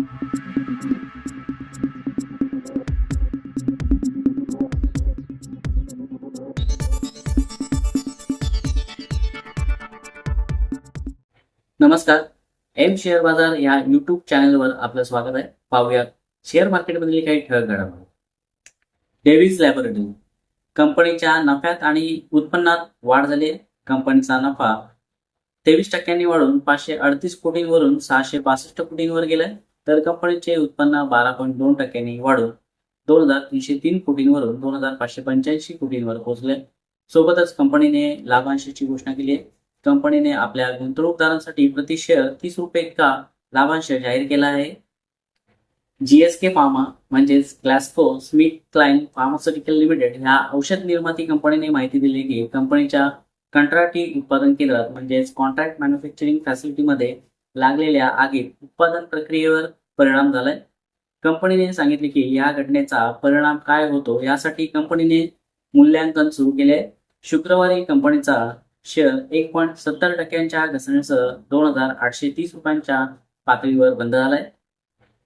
नमस्कार. M share बाजार या युट्यूब चॅनलवर आपलं स्वागत आहे. पाहूया शेअर मार्केटमधील काही ठळक घडामोडी. डेव्हिस लॅबोरेटरी कंपनीच्या नफ्यात आणि उत्पन्नात वाढ झाली कंपनीचा नफा तेवीस टक्क्यांनी वाढून पाचशे अडतीस कोटींवरून सहाशे बासष्ट कोटींवर गेलाय. तर कंपनीचे उत्पन्न बारा पॉईंट दोन टक्क्यांनी वाढून दोन हजार तीनशे तीन कोटींवरून दोन हजार पाचशे पंच्याऐंशी कोटींवर पोहोचले. सोबतच कंपनीने लाभांशाची घोषणा केली आहे. कंपनीने आपल्या गुंतवणूकदारांसाठी प्रति शेअर तीस रुपये इतका लाभांश जाहीर केला आहे. जीएसके फार्मा म्हणजेच Glaxo Smith Kline pharmaceutical limited ह्या औषध निर्माती कंपनीने माहिती दिली की कंपनीच्या कंत्राटी उत्पादन केंद्रात म्हणजेच कॉन्ट्रॅक्ट मॅन्युफॅक्चरिंग फॅसिलिटीमध्ये लागलेल्या आगीत उत्पादन प्रक्रियेवर परिणाम झालाय. कंपनीने सांगितले की या घटनेचा परिणाम काय होतो यासाठी कंपनीने मूल्यांकन सुरू केले. शुक्रवारी कंपनीचा शेअर एक पॉईंट सत्तर टक्क्यांच्या घसरणीसह दोन हजार आठशे तीस रुपयांच्या पातळीवर बंद झालाय.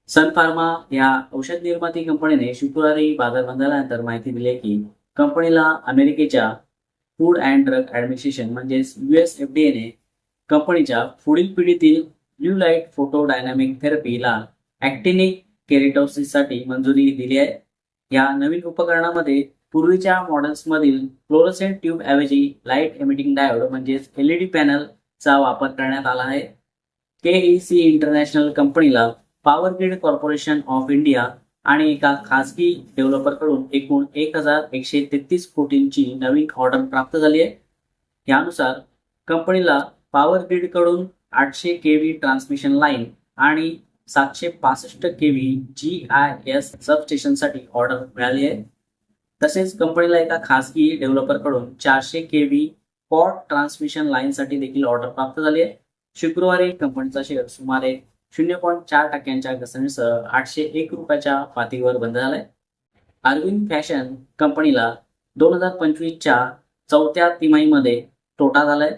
सन फार्मा या औषध निर्माती कंपनीने शुक्रवारी बाजार बंद झाल्यानंतर माहिती दिली आहे की कंपनीला अमेरिकेच्या फूड अँड ड्रग ऍडमिनिस्ट्रेशन म्हणजेच युएस एफ डी एने कंपनीच्या पुढील पिढीतील ब्ल्यू लाइट फोटो डायनॅमिक थेरपीला ऍक्टिनिक केरेटोसिससाठी मंजुरी दिली आहे. या नवीन उपकरणामध्ये पूर्वीच्या मॉडेल्समधील फ्लोरोसेंट ट्यूब ऐवजी लाइट एमिटिंग डायोड म्हणजेच एलईडी पॅनलचा वापर करण्यात आला आहे. के सी इंटरनॅशनल कंपनीला power grid corporation of India आणि एका खासगी डेव्हलपरकडून एकूण एक हजार एकशे तेहतीस कोटींची नवीन ऑर्डर प्राप्त झाली आहे. यानुसार कंपनीला पॉवर ग्रीडकडून आठशे के व्ही ट्रान्समिशन लाईन आणि सातशे पासष्ट K V G I S सबस्टेशनसाठी order मिळाली आहे. तसेच कंपनीला एका खासगी डेव्हलपरकडून चारशे के व्ही पॉट ट्रान्समिशन लाईनसाठी देखील ऑर्डर प्राप्त झाली आहे. शुक्रवारी कंपनीचा शेअर सुमारे शून्य पॉईंट चार टक्क्यांच्या घसरणीसह आठशे एक रुपयाच्या पातळीवर बंद झालाय. अरविंद फॅशन कंपनीला दोन हजार पंचवीसच्या चौथ्या तिमाहीमध्ये तोटा झालाय.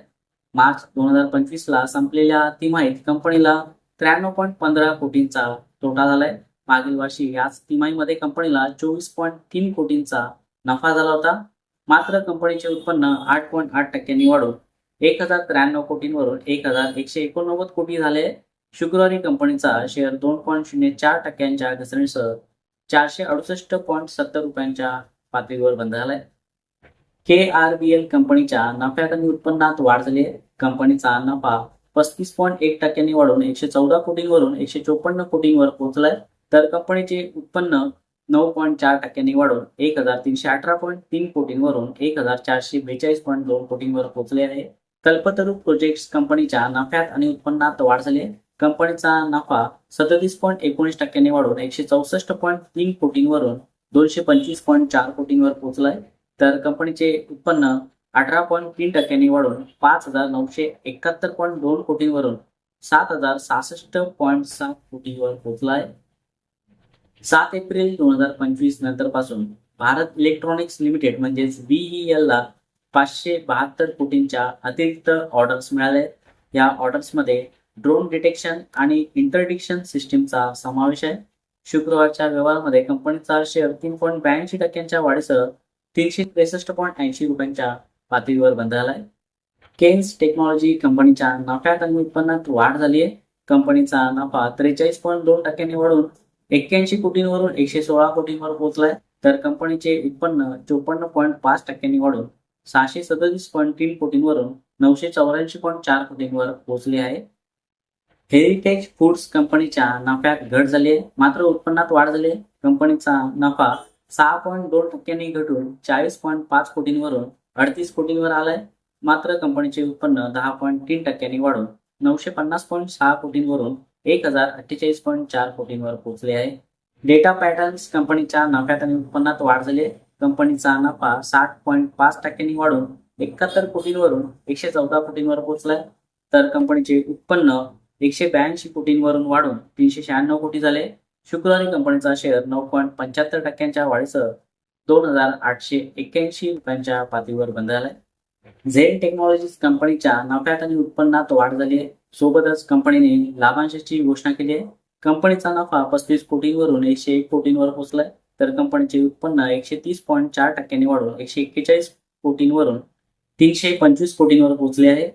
मार्च दोन हजार पंचवीसला संपलेल्या तिमाहीत कंपनीला त्र्याण्णव पॉईंट पंधरा कोटींचा तोटा झालाय. मागील वर्षी याच तिमाहीमध्ये कंपनीला चोवीस पॉईंट तीन कोटींचा नफा झाला होता. मात्र कंपनीचे उत्पन्न आठ पॉईंट आठ टक्क्यांनी वाढून एक हजार त्र्याण्णव कोटींवरून एक हजार एकशे एकोणनव्वद कोटी झाले. शुक्रवारी कंपनीचा शेअर दोन पॉईंट शून्य चार टक्क्यांच्या घसरणीसह चारशे अडुसष्ट पॉईंट सत्तर रुपयांच्या पातळीवर बंद झालाय. के आर बी एल कंपनीच्या नफ्यात आणि उत्पन्नात वाढ झाली कंपनीचा नफा पस्तीस पॉईंट एक टक्क्यांनी वाढून एकशे चौदा कोटींवरून एकशे चोपन्न कोटींवर पोहोचलाय. तर कंपनीचे उत्पन्न नऊ पॉईंट चार टक्क्यांनी वाढून एक हजार तीनशे अठरा पॉईंट तीन कोटींवरून एक हजार चारशे बेचाळीस पॉईंट दोन कोटींवर पोहोचले आहे. कल्पतरू प्रोजेक्ट्स कंपनीच्या नफ्यात आणि उत्पन्नात वाढ झाली आहे. कंपनीचा नफा सदतीस पॉईंट एकोणीस टक्क्यांनी वाढून एकशे चौसष्ट पॉईंट तीन कोटींवरून दोनशे पंचवीस पॉईंट चार कोटींवर पोहोचलाय. तर कंपनीचे उत्पन्न अठरा पॉईंट तीन टक्क्यांनी वाढून पाच हजार नऊशे एकाहत्तर पॉईंट दोन कोटींवरून सात हजार सहासष्ट पॉईंट सात कोटींवर पोहोचलाय. सात एप्रिल दोन हजार पंचवीस नंतर पासून भारत इलेक्ट्रॉनिक्स लिमिटेड म्हणजेच बीईएल ला पाचशे बहात्तर कोटींच्या अतिरिक्त ऑर्डर्स मिळाले. या ऑर्डर्समध्ये ड्रोन डिटेक्शन आणि इंटरडिक्शन सिस्टीमचा समावेश आहे. शुक्रवारच्या व्यवहारामध्ये कंपनीचा शेअर तीन पॉईंट ब्याऐंशी टक्क्यांच्या वाढीसह तीनशे त्रेसष्ट पॉईंट ऐंशी रुपयांच्या पातळीवर बंद झालाय केन्स टेक्नॉलॉजी कंपनीच्या नफ्यात आणि उत्पन्नात वाढ झाली आहे. कंपनीचा नफा त्रेचाळीस पॉईंट दोन टक्क्यांनी वाढून एक्क्याऐंशी कोटींवरून एकशे सोळा कोटींवर पोहोचलाय. तर कंपनीचे उत्पन्न चोपन्न पॉईंट पाच टक्क्यांनी वाढून सहाशे सदतीस पॉईंट तीन कोटींवरून नऊशे चौऱ्याऐंशी पॉईंट चार कोटींवर पोहोचले आहे. हेरिटेज फूड्स कंपनीच्या नफ्यात घट झाली आहे. मात्र उत्पन्नात वाढ झाली आहे. कंपनीचा नफा सहा पॉईंट दोन टक्क्यांनी घटून चाळीस पॉईंट पाच कोटींवरून अडतीस कोटींवर आलाय. मात्र कंपनीचे उत्पन्न दहा पॉईंट तीन टक्क्यांनी वाढून नऊशे पन्नास पॉईंट सहा कोटींवरून एक हजार अठ्ठेचाळीस पॉईंट चार कोटींवर पोहोचले आहे. डेटा पॅटर्न्स कंपनीच्या नफ्यात आणि उत्पन्नात वाढ झाली कंपनीचा नफा साठ पॉईंट पाच टक्क्यांनी वाढून एकाहत्तर कोटींवरून एकशे चौदा कोटींवर पोहोचलाय. तर कंपनीचे उत्पन्न एकशे ब्याऐंशी कोटींवरून वाढून तीनशे शहाण्णव कोटी झाले. शुक्रवारी कंपनीचा शेअर नऊ पॉईंट पंच्याहत्तर टक्क्यांच्या वाढीसह दोन हजार आठशे एक्क्याऐंशी रुपयांच्या पातळीवर बंद झालाय. झेन टेक्नॉलॉजीज कंपनीच्या नफ्यात आणि उत्पन्नात वाढ झाली आहे. सोबतच कंपनीने लाभांशाची घोषणा केली आहे. कंपनीचा नफा पस्तीस कोटींवरून एकशे एक कोटींवर पोहोचलाय. तर कंपनीचे उत्पन्न एकशे तीस पॉईंट चार टक्क्यांनी वाढून एकशे एक्केचाळीस कोटींवरून तीनशे पंचवीस कोटींवर पोहोचले आहे.